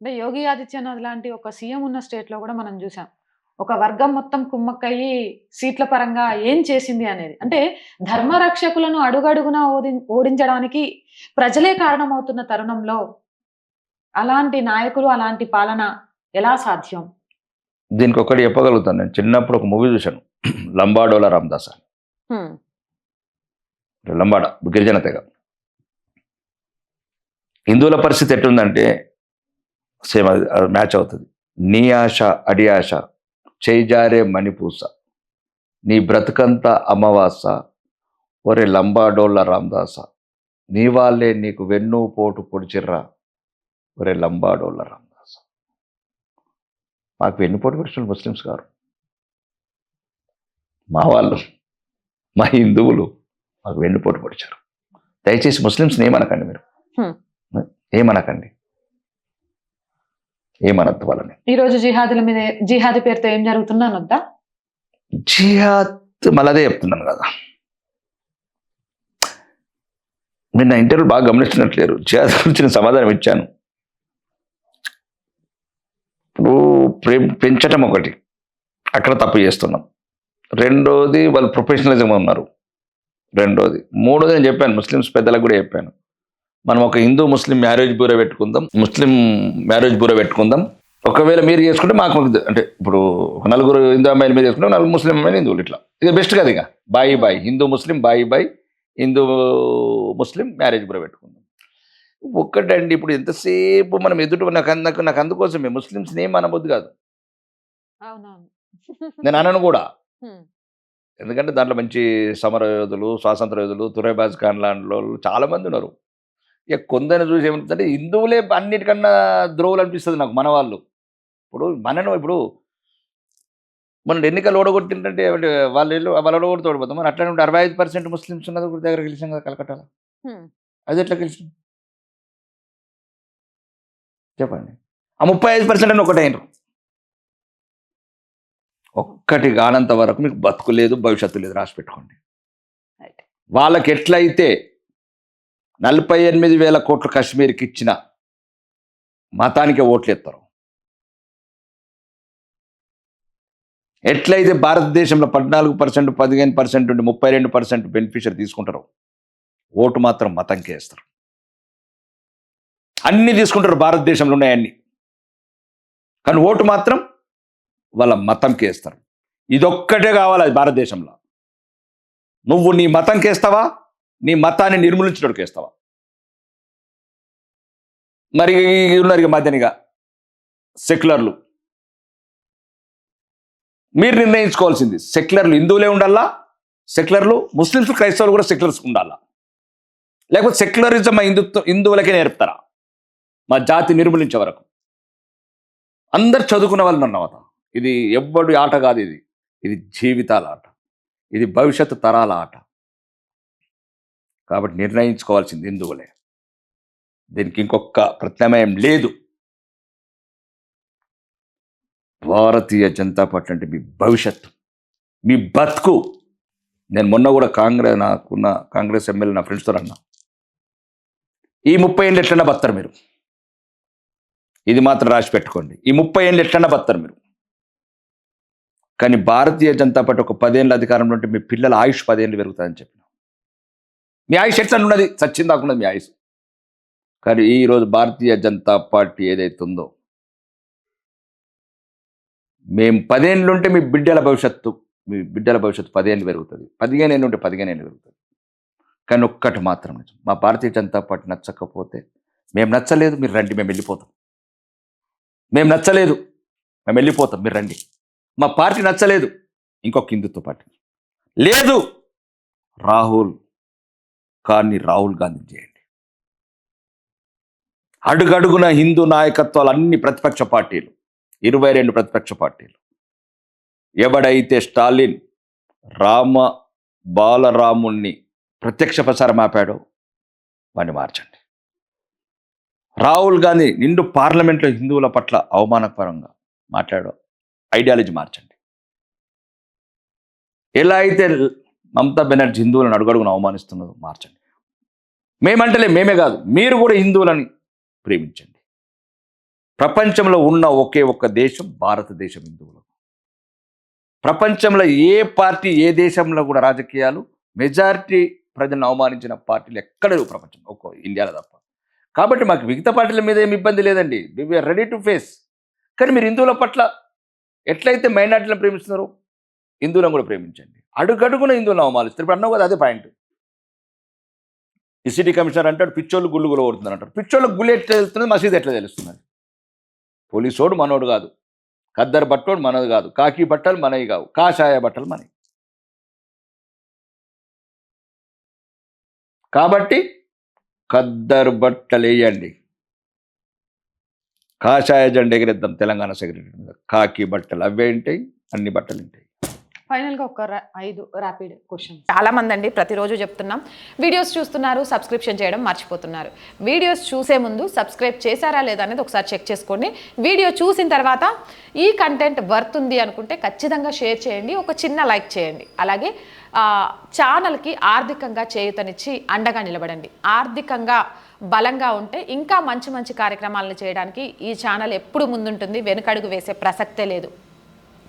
అంటే యోగి ఆదిత్యనాథ్ లాంటి ఒక సీఎం ఉన్న స్టేట్లో కూడా మనం చూసాం. ఒక వర్గం మొత్తం కుమ్మక్కయ్యి సీట్ల పరంగా ఏం చేసింది అనేది. అంటే ధర్మరక్షకులను అడుగడుగునా ఓడి ఓడించడానికి ప్రజలే కారణమవుతున్న తరుణంలో అలాంటి నాయకులు అలాంటి పాలన ఎలా సాధ్యం? దీనికి ఒకటి చెప్పగలుగుతాను. నేను చిన్నప్పుడు ఒక మూవీ చూశాను. లంబాడోల రామదాస్ అని. లంబాడ గిరిజన తెగ. హిందువుల పరిస్థితి ఎట్లుందంటే సేమ్ మ్యాచ్ అవుతుంది. నీ ఆశ అడి ఆశ. చేజారే మణిపూస. నీ బ్రతుకంతా అమావాస. ఒరే లంబాడోళ్ళ రామదాస. నీ వాళ్ళే నీకు వెన్ను పోటు పొడిచిర్రా. ఒరే లంబాడోళ్ళ రామదాస. మాకు వెన్నుపోటు పొడిచిన ముస్లిమ్స్ గారు. మా వాళ్ళు మా హిందువులు మాకు వెన్నుపోటు పొడిచారు. దయచేసి ముస్లిమ్స్ని ఏమనకండి మీరు. ఏమనకండి? ఏమనద్దు వాళ్ళని. ఈ రోజు జిహాదుల మీద జిహాదీ పేరుతో ఏం జరుగుతుందో అనొద్దా? జిహాద్ మళ్ళీ అదే చెప్తున్నాను కదా. మీరు నా ఇంటర్వ్యూ బాగా గమనిస్తున్నట్లేరు. జిహాద్ గురించి నేను సమాధానం ఇచ్చాను. ఇప్పుడు పెంచటం ఒకటి. అక్కడ తప్పు చేస్తున్నాం. రెండోది వాళ్ళు ప్రొఫెషనలిజం ఉన్నారు. రెండోది. మూడోది నేను చెప్పాను ముస్లిమ్స్ పెద్దలకు కూడా చెప్పాను. మనం ఒక హిందూ ముస్లిం మ్యారేజ్ బ్యూరో పెట్టుకుందాం. ముస్లిం మ్యారేజ్ బ్యూరో పెట్టుకుందాం. ఒకవేళ మీరు చేసుకుంటే మాకు అంటే ఇప్పుడు నలుగురు హిందూ అమ్మాయిలు మీరు చేసుకుంటే నలుగురు ముస్లిం అమ్మాయిలు హిందువులు ఇట్లా. ఇది బెస్ట్ కదా ఇక. బాయి బాయ్ హిందూ ముస్లిం బాయి బాయ్ హిందూ ముస్లిం మ్యారేజ్ బ్యూరో పెట్టుకుందాం. ఒక్కటండి ఇప్పుడు ఎంతసేపు మనం ఎదుటి నాకు నాకు నాకు అందుకోసమే. ముస్లిమ్స్ని ఏం అనబుద్ది కాదు. నేను అనను కూడా. ఎందుకంటే దాంట్లో మంచి సమర యోధులు స్వాతంత్ర యోధులు తురైబాజ్ ఖాన్ లాంటి వాళ్ళు చాలా మంది ఉన్నారు. ఇక కొందరిని చూసి ఏమంటుందంటే హిందువులే అన్నిటికన్నా ద్రోవులు అనిపిస్తుంది నాకు మన వాళ్ళు. ఇప్పుడు మనను ఇప్పుడు మన ఎన్నికలు ఓడగొట్టిందంటే వాళ్ళు వెళ్ళి ఓడగొడితే ఓడిపోతాం. మరి అట్లా ఉంటే అరవై ఐదు పర్సెంట్ ముస్లిమ్స్ ఉన్నది ఒక దగ్గర గెలిచాం కదా కలకట్టాలో. అది ఎట్లా గెలిచింది చెప్పండి. ఆ ముప్పై ఐదు పర్సెంట్ అని ఒకటే అయినరు ఒక్కటి కానంత వరకు మీకు బతుకు లేదు భవిష్యత్తు లేదు రాసి పెట్టుకోండి. వాళ్ళకి ఎట్లయితే నలభై ఎనిమిది వేల కోట్లు కాశ్మీర్కి ఇచ్చిన మతానికి ఓట్లు ఎత్తారు. ఎట్లయితే భారతదేశంలో పద్నాలుగు పర్సెంట్ పదిహేను పర్సెంట్ ఉండి ముప్పై రెండు పర్సెంట్ బెనిఫిషియర్ తీసుకుంటారు ఓటు మాత్రం మతంకే వేస్తారు. అన్ని తీసుకుంటారు భారతదేశంలో ఉన్నాయన్ని కానీ ఓటు మాత్రం వాళ్ళ మతంకి వేస్తారు. ఇదొక్కటే కావాలి అది భారతదేశంలో. నువ్వు నీ మతంకి వేస్తావా? నీ మతాన్ని నిర్మూలించడానికి వేస్తావా? మరి ఉన్నారు ఇక మధ్యనిగా సెక్యులర్లు. మీరు నిర్ణయించుకోవాల్సింది సెక్యులర్లు హిందువులే ఉండాలా? సెక్యులర్లు ముస్లిమ్స్ క్రైస్తవులు కూడా సెక్యులర్స్ ఉండాలా? లేకపోతే సెక్యులరిజం మా హిందుత్వ హిందువులకే నేర్పుతారా? మా జాతి నిర్మూలించే వరకు. అందరు చదువుకున్న వాళ్ళు అన్నమాట ఇది ఎవ్వడి ఆట కాదు ఇది. ఇది జీవితాల ఆట. ఇది భవిష్యత్తు తరాల ఆట. కాబట్టి నిర్ణయించుకోవాల్సింది హిందువులే దీనికి ఇంకొక ప్రత్యామ్నాయం లేదు. భారతీయ జనతా పార్టీ అంటే మీ భవిష్యత్తు మీ బతుకు. నేను మొన్న కూడా కాంగ్రెస్ నాకున్న కాంగ్రెస్ ఎమ్మెల్యే నా ఫ్రెండ్స్తో అన్నా. ఈ ముప్పై ఏళ్ళు ఎట్లన్నా బతారు మీరు. ఇది మాత్రం రాసి పెట్టుకోండి. ఈ ముప్పై ఏళ్ళు ఎట్లన్నా బతారు మీరు. కానీ భారతీయ జనతా పార్టీ ఒక పదేళ్ళ అధికారంలో ఉంటే మీ పిల్లల ఆయుష్ పదేళ్ళు పెరుగుతుందని చెప్పి. మీ ఆయుష్ ఎట్లా ఉన్నది? సచ్చింది దాకున్నది మీ ఆయుష్. కానీ ఈరోజు భారతీయ జనతా పార్టీ ఏదైతే ఉందో మేము పదేళ్ళు ఉంటే మీ బిడ్డల భవిష్యత్తు మీ బిడ్డల భవిష్యత్తు పదేళ్ళు పెరుగుతుంది. పదిహేను ఏళ్ళు ఉంటే పదిహేను ఏళ్ళు పెరుగుతుంది. కానీ ఒక్కటి మాత్రం నిజం మా భారతీయ జనతా పార్టీ నచ్చకపోతే మేము నచ్చలేదు మీరు రండి మేము వెళ్ళిపోతాం. మేము నచ్చలేదు మేము వెళ్ళిపోతాం మీరు రండి. మా పార్టీ నచ్చలేదు ఇంకొక హిందుత్వ పార్టీ. లేదు రాహుల్ కానీ రాహుల్ గాంధీ చేయండి. అడుగడుగున హిందూ నాయకత్వాలు అన్ని ప్రతిపక్ష పార్టీలు ఇరవై రెండు ప్రతిపక్ష పార్టీలు. ఎవడైతే స్టాలిన్ రామ బాలరాముణ్ణి ప్రత్యక్ష ప్రసారం ఆపాడో వాడిని మార్చండి. రాహుల్ గాంధీ నిండు పార్లమెంట్లో హిందువుల పట్ల అవమానకరంగా మాట్లాడో ఐడియాలజీ మార్చండి. ఎలా అయితే మమతా బెనర్జీ హిందువులను అడుగడుగును అవమానిస్తున్నది మార్చండి. మేమంటలే మేమే కాదు మీరు కూడా హిందువులని ప్రేమించండి. ప్రపంచంలో ఉన్న ఒకే ఒక్క దేశం భారతదేశం హిందువులకు. ప్రపంచంలో ఏ పార్టీ ఏ దేశంలో కూడా రాజకీయాలు మెజారిటీ ప్రజలను అవమానించిన పార్టీలు ఎక్కడ లేవు ప్రపంచం ఒక్కో ఇండియాలో తప్ప. కాబట్టి మాకు మిగతా పార్టీల మీద ఏమి ఇబ్బంది లేదండి. వీఆర్ రెడీ టు ఫేస్ కానీ మీరు హిందువుల పట్ల ఎట్లయితే మైనార్టీలను ప్రేమిస్తున్నారో హిందువులను కూడా ప్రేమించండి. అడుగడుగున హిందువులను అవమానిస్తారు ఇప్పుడు అన్నావు కదా అదే పాయింట్ ఈ సిటీ కమిషనర్ అంటాడు పిచ్చోళ్ళు గుళ్ళు గులు కొడుతున్నారు అంటారు పిచ్చోళ్ళు గుళ్ళు ఎట్లా తెలుస్తున్నది మసీదు ఎట్లా తెలుస్తున్నది? పోలీసోడు మనోడు కాదు. కద్దరు బట్టోడు మనది కాదు. కాకి బట్టలు మనవి కావు. కాషాయ బట్టలు మనవి. కాబట్టి కద్దరు బట్టలు వేయండి. కాషాయ జెండా ఎగిరేద్దాం తెలంగాణ సెక్రటరీ మీద. కాకి బట్టలు అవే ఉంటాయి అన్ని బట్టలు ఉంటాయి. ఫైనల్గా ఒక ఐదు ర్యాపిడ్ క్వశ్చన్ చాలా మంది అండి ప్రతిరోజు చెప్తున్నాం. వీడియోస్ చూస్తున్నారు సబ్స్క్రిప్షన్ చేయడం మర్చిపోతున్నారు. వీడియోస్ చూసే ముందు సబ్స్క్రైబ్ చేశారా లేదా అనేది ఒకసారి చెక్ చేసుకోండి. వీడియో చూసిన తర్వాత ఈ కంటెంట్ వర్త్ ఉంది అనుకుంటే ఖచ్చితంగా షేర్ చేయండి. ఒక చిన్న లైక్ చేయండి. అలాగే ఛానల్కి ఆర్థికంగా చేయూతనిచ్చి అండగా నిలబడండి. ఆర్థికంగా బలంగా ఉంటే ఇంకా మంచి మంచి కార్యక్రమాలను చేయడానికి ఈ ఛానల్ ఎప్పుడు ముందుంటుంది వెనుకడుగు వేసే ప్రసక్తే లేదు.